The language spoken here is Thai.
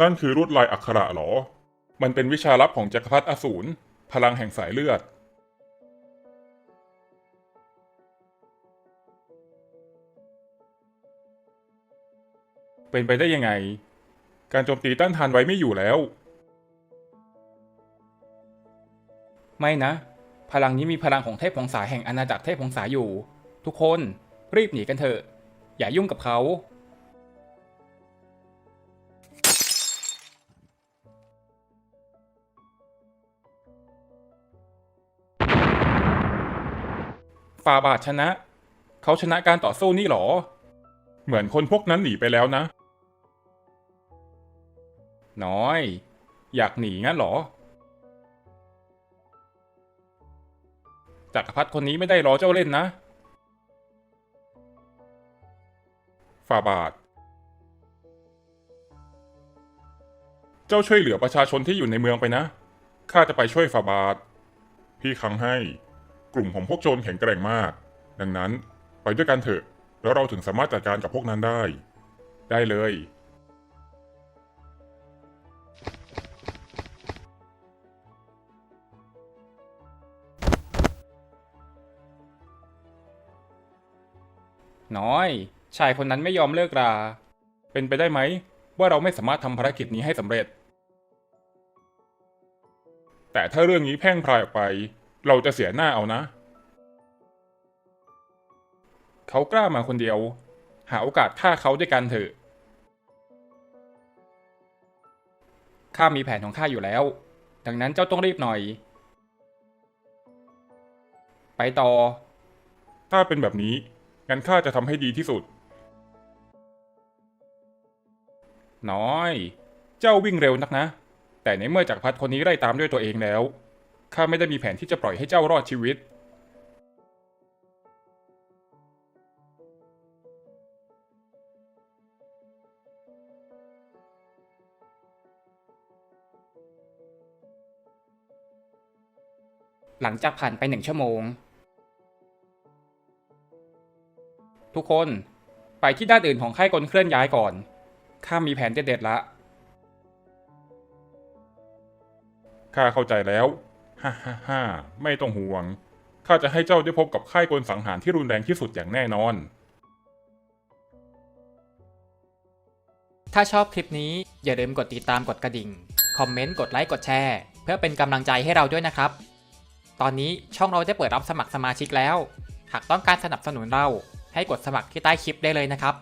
นั่นคือลวดลายอักขระเหรอ มันเป็นวิชาลับของจักรพรรดิอสูร พลังแห่งสายเลือด เป็นไปได้ยังไง การโจมตีต้านทานไว้ไม่อยู่แล้ว ไม่นะ พลังนี้มีพลังของเทพหงสาแห่งอาณาจักรเทพหงสาอยู่ ทุกคนรีบหนีกันเถอะ อย่ายุ่งกับเขา ฟาบาทชนะ เขาชนะการต่อสู้นี่หรอ เหมือนคนพวกนั้นหนีไปแล้วนะ น้อย อยากหนีงั้นหรอจักรพรรดิคนนี้ไม่ได้ล้อเจ้าเล่นนะฟาบาท เจ้าช่วยเหลือประชาชนที่อยู่ในเมืองไปนะ ข้าจะไปช่วยฟาบาท พี่คังให้ กลุ่มของพวกโจรแข็งแกร่งมาก ดังนั้นไปด้วยกันเถอะ แล้วเราถึงสามารถจัดการกับพวกนั้นได้ ได้เลย น้อย ชายคนนั้นไม่ยอมเลิกรา เป็นไปได้ไหม ว่าเราไม่สามารถทำภารกิจนี้ให้สำเร็จ แต่ถ้าเรื่องนี้แพร่งพรายออกไป เราจะเสียหน้าเอานะ เขากล้ามาคนเดียว หาโอกาสฆ่าเขาด้วยกันเถอะ ข้ามีแผนของข้าอยู่แล้ว ดังนั้นเจ้าต้องรีบหน่อย ไปต่อ ถ้าเป็นแบบนี้ งั้นข้าจะทำให้ดีที่สุด น้อย เจ้าวิ่งเร็วนักนะ แต่ในเมื่อจักรพรรดิคนนี้ไล่ตามด้วยตัวเองแล้ว ข้าไม่ได้มีแผนที่จะปล่อยให้เจ้ารอดชีวิต หลังจากผ่านไปหนึ่งชั่วโมง ทุกคนไปที่ด้านอื่นของค่ายกลเคลื่อนย้ายก่อน ข้ามีแผนเด็ดๆละ ข้าเข้าใจแล้ว ฮ่าฮ่าฮ่าไม่ต้องห่วง ข้าจะให้เจ้าได้พบกับค่ายกลสังหารที่รุนแรงที่สุดอย่างแน่นอน ถ้าชอบคลิปนี้อย่าลืมกดติดตามกดกระดิ่ง คอมเมนต์ กดไลค์ กดแชร์ เพื่อเป็นกำลังใจให้เราด้วยนะครับ ตอนนี้ช่องเราได้เปิดรับสมัครสมาชิกแล้ว หากต้องการสนับสนุนเราให้กดสมัครที่ใต้คลิปได้เลยนะครับ